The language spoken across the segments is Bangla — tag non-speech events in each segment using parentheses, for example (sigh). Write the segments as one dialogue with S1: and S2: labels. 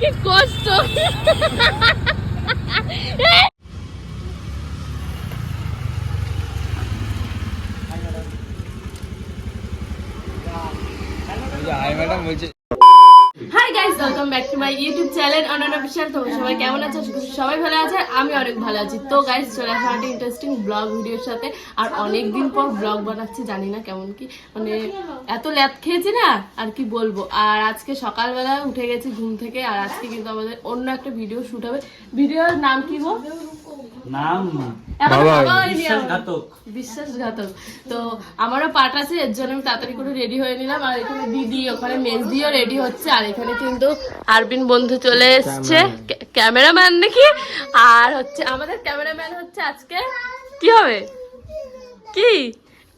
S1: কি কষ্ট।
S2: Hi
S1: guys welcome back to my YouTube channel অনন্য বিশাল তোমরা সবাই কেমন আছো? সবাই ভালো আছে, আমি অনেক ভালো আছি। তো গাইজ চলে আসা একটা ইন্টারেস্টিং ব্লগ ভিডিওর সাথে। আর অনেক দিন পর ব্লগ বানাচ্ছি, জানি না কেমন কি। মানে এত ল্যাপ খেয়েছি না, আর কি বলব। আর আজকে সকালবেলা উঠে গেছি ঘুম থেকে, আর আজকে কিন্তু আমাদের অন্য একটা ভিডিও শ্যুট হবে। ভিডিওর নাম কি গো?
S3: নাম বিশ্বাসঘাতক
S1: তো আমারও পাট আছে এর জন্য আমি তাড়াতাড়ি করে রেডি হয়ে নিলাম আর এখানে দিদি ওখানে মেজ দিও রেডি হচ্ছে আর এখানে কিন্তু আরবিন বন্ধু চলে এসছে ক্যামেরাম্যান নাকি আর হচ্ছে আমাদের ক্যামেরাম্যান হচ্ছে আজকে কি হবে? কি?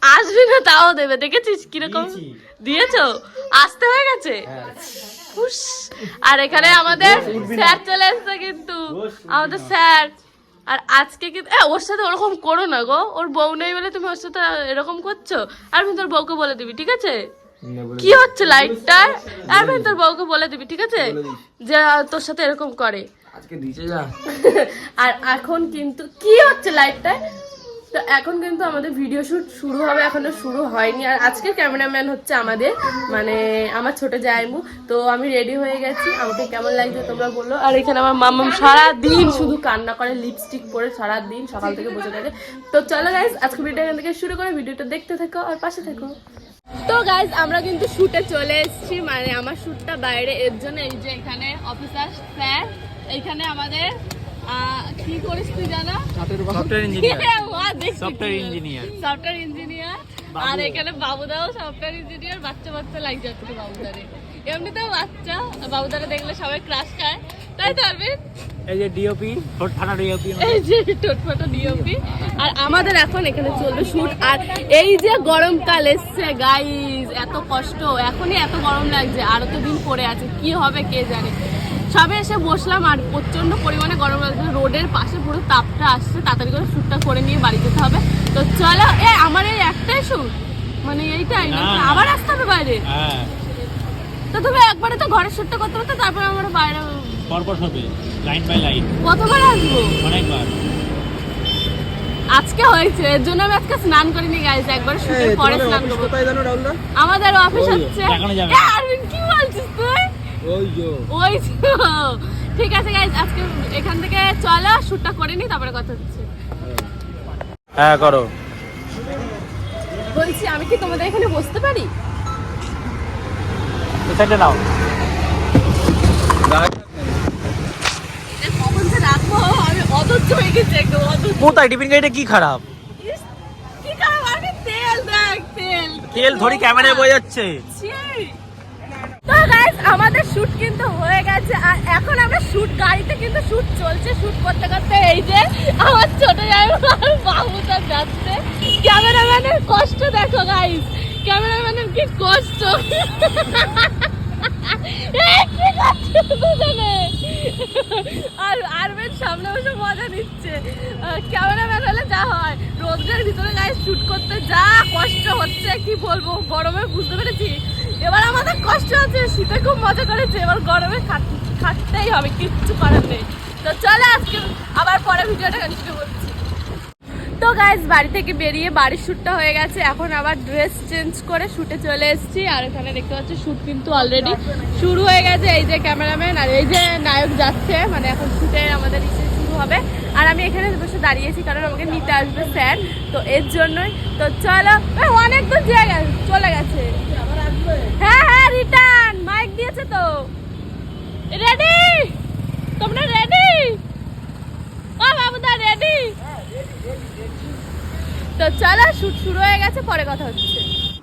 S1: আসবি না তাও দেবে দেখেছিস কীরকম?
S3: দিয়েছি।
S1: আসতে হয়ে গেছে? উস, আর এখানে আমাদের স্যার চলে এসছে কিন্তু। আমাদের স্যার। আর আজকে কিন্তু হ্যাঁ ওর সাথে ওরকম করো না গো। ওর বউ নেই বলে তুমি ওর সাথে এরকম করছ? আর আমি তোর বউকে বলে দিবি ঠিক আছে? কি হচ্ছে লাইটটা আর আমি তোর বউকে বলে দিবি ঠিক আছে? যে তোর সাথে এরকম করে।
S2: আজকে দিছে যা। (laughs)
S1: আর এখন কিন্তু কি হচ্ছে লাইটটা তো এখন কিন্তু আমাদের ভিডিও শুট শুরু হবে, এখনও শুরু হয়নি। আর আজকের ক্যামেরাম্যান হচ্ছে আমাদের মানে আমার ছোট জায়মু তো আমি রেডি হয়ে গেছি। আমাকে কেমন লাগছে তোমরা বলল আর এখানে আমার মাম্মাম সারা দিন শুধু কান্না করে লিপস্টিক পরে সারা দিন সকাল থেকে বসে থাকে। তো চলো গাইজ আজকে ভিডিও এখান থেকে শুরু করে, ভিডিওটা দেখতে থাকো আর পাশে থাকো। তো গাইজ আমরা কিন্তু শুটে চলে এসেছি। মানে আমার শুটটা বাইরে, এর জন্য এই যে এখানে অফিসার স্যার এইখানে আমাদের কি করিস তুই জানা?
S3: Software engineer
S1: software
S3: engineer
S1: software engineer আর এখানে বাবুদাও সফটওয়্যার ইঞ্জিনিয়ার বাচ্চা বাচ্চা লাগছে একটু বাবুদারে। এমনিতেও বাচ্চা বাবুদারে দেখলে সবাই ক্রাশ খায়। তাই তো আরবিন
S3: এই যে ডিওপি ছোট ডিওপি
S1: এই যে টোটফাটো ডিওপি আর আমাদের এখন এখানে চলবে শুট আর এই যে গরমকাল এসছে গাইজ এত কষ্ট। এখনই এত গরম লাগছে। আরও তো দিন পরে আছে। কি হবে কে জানে? সবে এসে বসলাম আর প্রচণ্ড পরিমাণে গরম লাগছে। রোডের পাশে পুরো তাপটা আসছে তাড়াতাড়ি করে শ্যুটটা করে নিয়ে বাড়ি যেতে হবে। তো চলো এ আমার এই একটাই শুট মানে এইটাই
S3: না,
S1: আবার আসতে হবে বাইরে?
S3: হ্যাঁ।
S1: তো তুমি একবারে তো ঘরের শ্যুটটা করতে পারতো তারপর আমরা বাইরে
S3: পরপর হবে লাইন বাই লাইন
S1: কতবার আসব?
S3: অনেকবার।
S1: আজকে হয়েছে এর জন্য আমি আজকে স্নান করিনি গাইজ একবার শুটের পরে স্নান করব। আমাদের অফিস হচ্ছে আরবিন, কি বলছিস তুই?
S2: ওই।
S1: ঠিক আছে গাইজ আজকে এখান থেকে চলো শুটটা করে নি তারপরে কথা হচ্ছে।
S3: হ্যাঁ করো।
S1: বলছি আমি কি তোমাদের এখানে বসতে পারি?
S3: নাও।
S1: এটা কখন যে রাখব? আমি অধৈর্য হয়ে গেছি একদম অধৈর্য
S3: কোথায়? টিফিন গাড়িটা কি খারাপ?
S1: তেল দেখ তেল।
S3: তেল ধরি ক্যামেরায় বয়ে যাচ্ছে।
S1: তো গাইস আমাদের শুট কিন্তু হয়ে গেছে। আর এখন আমরা শুট গাড়িতে কিন্তু শুট চলছে। শুট করতে করতে এই যে আমার ছোট জায়গা আর বাবুটা যাচ্ছে। ক্যামেরাম্যানের কষ্ট দেখো গাইস ক্যামেরাম্যানের কি কষ্ট? আর আরবেন সামনে বসে মজা নিচ্ছে। ক্যামেরাম্যান হলে যা হয়। রোদ্রের ভিতরে গায়ে শুট করতে যা কষ্ট হচ্ছে, কি বলব? গরমে বুঝতে পেরেছি। এবার আমাদের কষ্ট আছে, শীতে খুব মজা করেছে, এবার গরমে খাট- খাটতেই হবে, কিচ্ছু করার নেই। তো চলে আজকে আবার পরে ভিডিওটা কন্টিনিউ করছি। তো গাইজ বাড়ি থেকে বেরিয়ে বাড়ির শ্যুটটা হয়ে গেছে, এখন আবার ড্রেস চেঞ্জ করে শ্যুটে চলে এসেছি, আর এখানে দেখতে পাচ্ছি শ্যুট কিন্তু অলরেডি শুরু হয়ে গেছে, এই যে ক্যামেরাম্যান আর এই যে নায়ক যাচ্ছে মানে এখন শ্যুটে আমাদের ইসে শুরু হবে। আর আমি এখানে বসে দাঁড়িয়েছি, কারণ আমাকে নিতে আসবে স্যার, তো এর জন্যই। তো চলো অনেক দূর জায়গা চলে গেছে। হ্যাঁ হ্যাঁ রিটার্ন মাইক তো। তো শুরু হয়ে গেছে, পরে কথা হচ্ছে।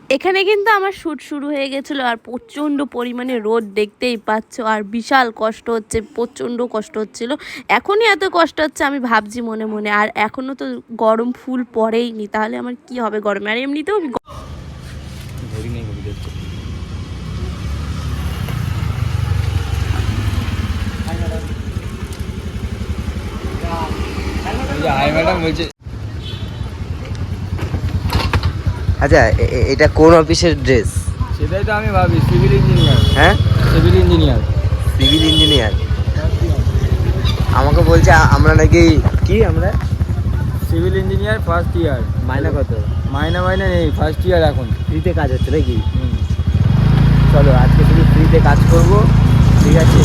S1: এখানে কিন্তু আমার শ্যুট শুরু হয়ে গেছিল, আর প্রচণ্ড পরিমাণে রোদ দেখতেই পাচ্ছ, আর বিশাল কষ্ট হচ্ছে, প্রচণ্ড কষ্ট হচ্ছিল। এখনই এত কষ্ট হচ্ছে, আমি ভাবছি মনে মনে, আর এখনও তো গরম ফুল পড়েইনি, তাহলে আমার কি হবে গরমে? আর এমনিতেও আমি গ-
S2: ধরি নেই কবি দেখতে হাই ম্যাডাম বলছে
S4: আচ্ছা এটা কোন অফিসের ড্রেস?
S2: সেটাই তো আমি ভাবি সিভিল ইঞ্জিনিয়ার।
S4: হ্যাঁ?
S2: Civil engineer.
S4: Civil engineer? আমাকে বলছে আমরা নাকি কি আমরা?
S2: Civil engineer first year.
S4: মাইনা কত?
S2: মাইনা মাইনা নেই ফার্স্ট ইয়ার এখন।
S4: ফ্রিতে কাজ হচ্ছে নাকি। চলো আজকে শুধু ফ্রিতে কাজ করব। ঠিক আছে?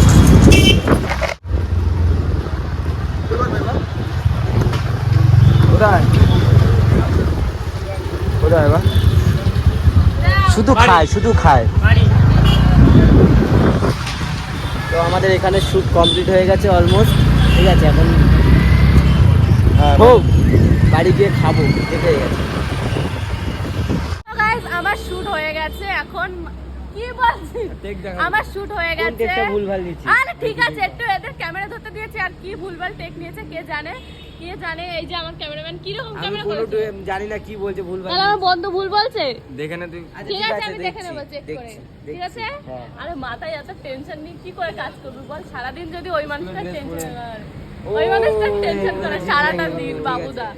S2: কোথায়? কোথায় বা
S4: শুধু খায় শুধু খায়। তো আমাদের এখানে শ্যুট কমপ্লিট হয়ে গেছে অলমোস্ট ঠিক আছে এখন হোক বাড়ি গিয়ে খাব দেখে গেছে।
S1: আমার শুট হয়ে গেছে এখন কি বলছি? আমার শুট হয়ে গেছে। আরে ঠিক আছে একটু এদের ক্যামেরা ধরতে দিয়েছে আর কি ভুলভাল টেক নিয়েছে কে জানে? কে জানে এই যে আমার ক্যামেরাম্যান? কি রকম ক্যামেরা করেছে?
S4: জানি না কি বলছে ভুলভাল
S1: তাহলে আমার বন্ধু ভুল বলছে?
S2: দেখে না তুই।
S4: আচ্ছা,
S1: ঠিক আছে আমি দেখে
S4: দেখছি,
S1: চেক করে ঠিক আছে?
S4: হ্যাঁ।
S1: আরে মাথায় এত টেনশন নিয়ে কি করে কাজ করবি বল? সারাদিন যদি ওই মানুষটা টেনশন
S2: পরে।
S1: করে।
S4: ও,
S1: ওই মানুষটা টেনশন করে সারাটা দিন বাবুদা।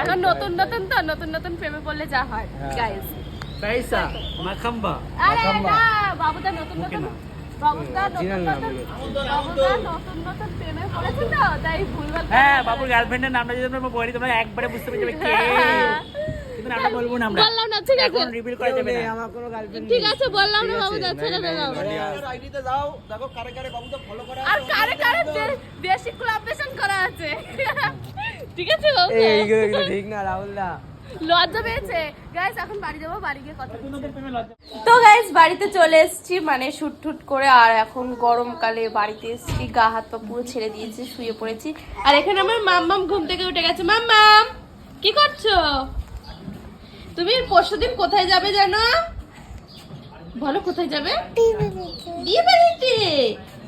S1: এখন নতুন নতুন তো নতুন নতুন প্রেমে পড়লে যা হয়
S4: হ্যাঁ।
S1: গাইস
S3: পয়সা মাখাম্বা।
S1: আরে না বাবুদা নতুন নতুন
S3: হ্যাঁ বাবুর গার্লফ্রেন্ডের নামটা যদি আমরা বলি তোমরা একবারে বুঝতে পেরে যাবে কে। কিন্তু নামটা বলব না আমরা।
S1: বললাম না ঠিক আছে।
S3: রিভিল করা যাবে না।
S4: আমার কোনো গার্লফ্রেন্ড
S1: ঠিক আছে বললাম না বাবুদা ছেড়ে দে দাও। আর কারে কারে বেশি কোলাবরেশন করা আছে। ঠিক আছে ওকে
S4: এইগুলো ঠিক না রাহুল দা
S1: লজ্জা পেয়েছে। গাইস এখন বাড়ি যাব বাড়ি গিয়ে কথা তো গাইস বাড়িতে চলে এসেছি মানে শুট টুট করে আর এখন গরমকালে বাড়িতে এসেছি গা হাত পা পুরো ছেড়ে দিয়েছি শুয়ে পড়েছি। আর এখানে আমার মাম্মাম ঘুম থেকে উঠে গেছে। মাম্মাম কি করছ? তুমি পরশুদিন কোথায় যাবে জানো? বলো কোথায় যাবে? বিয়ে বাড়িতে।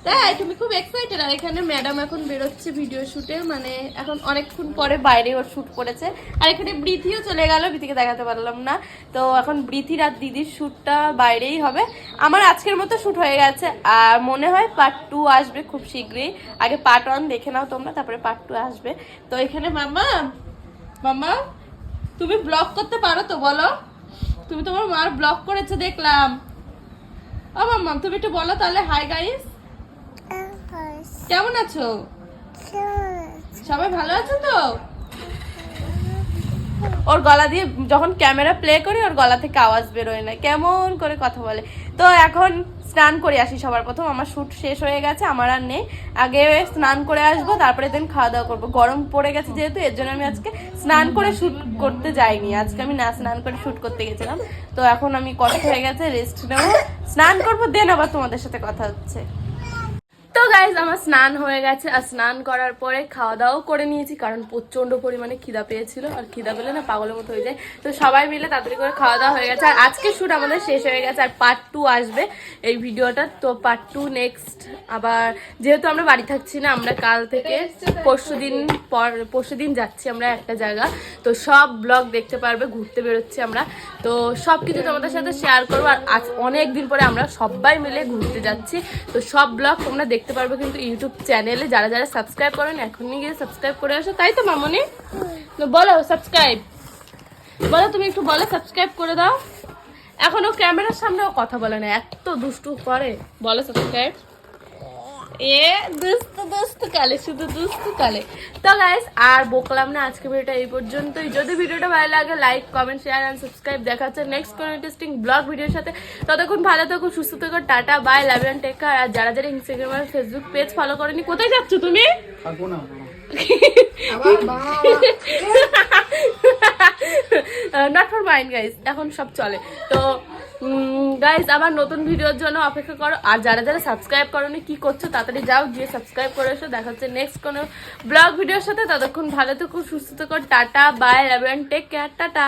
S1: তাই, তুমি খুব এক্সাইটেড আর এখানে ম্যাডাম এখন বেরোচ্ছে ভিডিও শুটে মানে এখন অনেকক্ষণ পরে বাইরে ওর শুট করেছে। আর এখানে বৃথিও চলে গেল, বৃথিকে দেখাতে পারলাম না। তো এখন বৃথির আর দিদির শ্যুটটা বাইরেই হবে। আমার আজকের মতো শ্যুট হয়ে গেছে। আর মনে হয় পার্ট টু আসবে খুব শীঘ্রই। আগে পার্ট ওয়ান দেখে নাও তোমরা, তারপরে পার্ট টু আসবে। তো এখানে মামা মামা তুমি ব্লগ করতে পারো তো বলো? তুমি তোমার মার ব্লগ করেছে দেখলাম। ও মাম্মা, তুমি একটু বলো তাহলে। হাই গাইস কেমন আছো? সবাই ভালো আছো তো? ওর গলা দিয়ে যখন ক্যামেরা প্লে করি, ওর গলা থেকে আওয়াজ বেরোয় না। কেমন করে কথা বলে। তো এখন স্নান করে আসি সবার প্রথম। আমার শ্যুট শেষ হয়ে গেছে, আমার আর নেই। আগে স্নান করে আসব তারপরে দিন খাওয়া দাওয়া করব। গরম পড়ে গেছে যেহেতু, এর জন্য আমি আজকে স্নান করে শ্যুট করতে যাইনি। আজকে আমি না স্নান করে শ্যুট করতে গেছিলাম। তো এখন আমি কষ্ট হয়ে গেছে রেস্ট নেব। স্নান করব, দেন আবার তোমাদের সাথে কথা হচ্ছে। তো গাইজ আমার স্নান হয়ে গেছে। আর স্নান করার পরে খাওয়া দাওয়াও করে নিয়েছি, কারণ প্রচণ্ড পরিমাণে খিদা পেয়েছিল। আর খিদা পেলে না পাগলের মতো হয়ে যায়। তো সবাই মিলে তাড়াতাড়ি করে খাওয়া দাওয়া হয়ে গেছে। আর আজকে শুট আমাদের শেষ হয়ে গেছে। আর পার্ট টু আসবে এই ভিডিওটা। তো পার্ট টু নেক্সট আবার যেহেতু আমরা বাড়ি থাকছি না, আমরা কাল থেকে পরশু দিন পর পরশু দিন যাচ্ছি আমরা একটা জায়গা। তো সব ব্লগ দেখতে পারবে, ঘুরতে বেরোচ্ছি আমরা। তো সব কিছু তোমাদের সাথে শেয়ার করব। আর আজ অনেক দিন পরে আমরা সবাই মিলে ঘুরতে যাচ্ছি। তো সব ব্লগ তোমরা দেখতে পারবে কিন্তু ইউটিউব চ্যানেলে যারা যারা সাবস্ক্রাইব করেন এখনই গিয়ে সাবস্ক্রাইব করে আসো। তাই তো মামনি? বলো সাবস্ক্রাইব। বলো তুমি একটু বলো সাবস্ক্রাইব করে দাও। এখনও ক্যামেরার সামনেও কথা বলে না এত দুষ্টু করে। বলো সাবস্ক্রাইব। এ দুস্তু দুস্তু কালে শুধু দুস্তু কালে। তো গাইস আর বকলাম না আজকে ভিডিওটা এই পর্যন্তই। যদি ভিডিওটা ভালো লাগে like comment share and subscribe দেখা হচ্ছে নেক্সট কোনো ইন্টারেস্টিং ব্লগ ভিডিওর সাথে। ততক্ষণ ভালো থাকো সুস্থ থাকো tata bye love and take care আর যারা যারা ইনস্টাগ্রাম আর ফেসবুক পেজ ফলো করেনি কোথায় যাচ্ছ তুমি? নট ফর মাইন্ড গাইস এখন সব চলে। তো গাইস আবার নতুন ভিডিওর জন্য অপেক্ষা করো। আর যারা যারা সাবস্ক্রাইব করোনি, কি করছ তাড়াতাড়ি যাও, গিয়ে সাবস্ক্রাইব করে এসো। দেখা হচ্ছে নেক্সট কোনো ব্লগ ভিডিওর সাথে। ততক্ষণ ভালো থেকো, সুস্থ থেকো। Tata bye love take care tata.